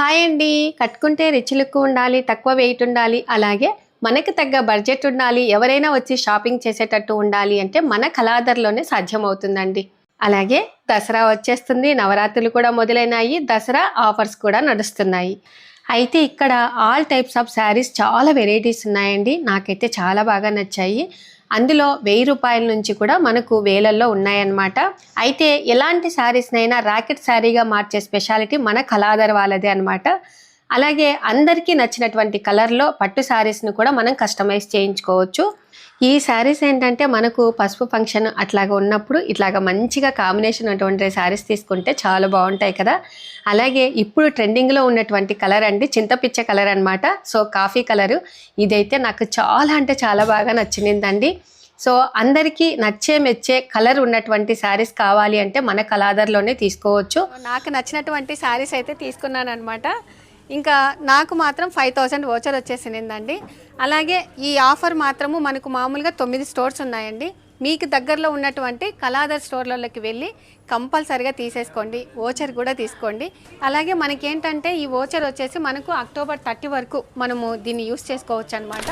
Hi అండి. కట్టుకుంటే rich look ఉండాలి తక్కువ వెయిట్ ఉండాలి అలాగే మనకి తగ్గ బడ్జెట్ ఉండాలి ఎవరైనా వచ్చి షాపింగ్ చేసేటట్టు ఉండాలి అంటే మన కళాదర్లోనే సాధ్యమవుతుందండి. అలాగే దసరా వచ్చేస్తుంది నవరాత్రులు కూడా మొదలైనాయి దసరా ఆఫర్స్ కూడా నడుస్తున్నాయి. అయితే ఇక్కడ ఆల్ టైప్స్ ఆఫ్ శారీస్ చాలా వెరైటీస్ ఉన్నాయండి. నాకైతే చాలా బాగా నచ్చాయి. అందులో వెయ్యి రూపాయల నుంచి కూడా మనకు వేలల్లో ఉన్నాయన్నమాట. అయితే ఎలాంటి శారీస్నైనా రాకెట్ శారీగా మార్చే స్పెషాలిటీ మన కళాధర్ వాళ్ళదే అన్నమాట. అలాగే అందరికీ నచ్చినటువంటి కలర్లో పట్టు శారీస్ను కూడా మనం కస్టమైజ్ చేయించుకోవచ్చు. ఈ శారీస్ ఏంటంటే మనకు పసుపు ఫంక్షన్ అట్లాగా ఉన్నప్పుడు ఇట్లాగా మంచిగా కాంబినేషన్ అటువంటి శారీస్ తీసుకుంటే చాలా బాగుంటాయి కదా. అలాగే ఇప్పుడు ట్రెండింగ్లో ఉన్నటువంటి కలర్ అండి చింతపిచ్చ కలర్ అనమాట సో కాఫీ కలరు ఇదైతే నాకు చాలా అంటే చాలా బాగా నచ్చిందండి సో అందరికీ నచ్చే మెచ్చే కలర్ ఉన్నటువంటి శారీస్ కావాలి అంటే మన కలాదర్లోనే తీసుకోవచ్చు. నాకు నచ్చినటువంటి శారీస్ అయితే తీసుకున్నాను అనమాట ఇంకా నాకు మాత్రం ఫైవ్ థౌజండ్ ఓచర్ వచ్చేసిందండి అలాగే ఈ ఆఫర్ మాత్రము మనకు మామూలుగా తొమ్మిది స్టోర్స్ ఉన్నాయండి. మీకు దగ్గరలో ఉన్నటువంటి కళాదర్ స్టోర్లలోకి వెళ్ళి కంపల్సరిగా తీసేసుకోండి. ఓచర్ కూడా తీసుకోండి. అలాగే మనకి ఏంటంటే ఈ ఓచర్ వచ్చేసి మనకు అక్టోబర్ థర్టీ వరకు మనము దీన్ని యూస్ చేసుకోవచ్చు అనమాట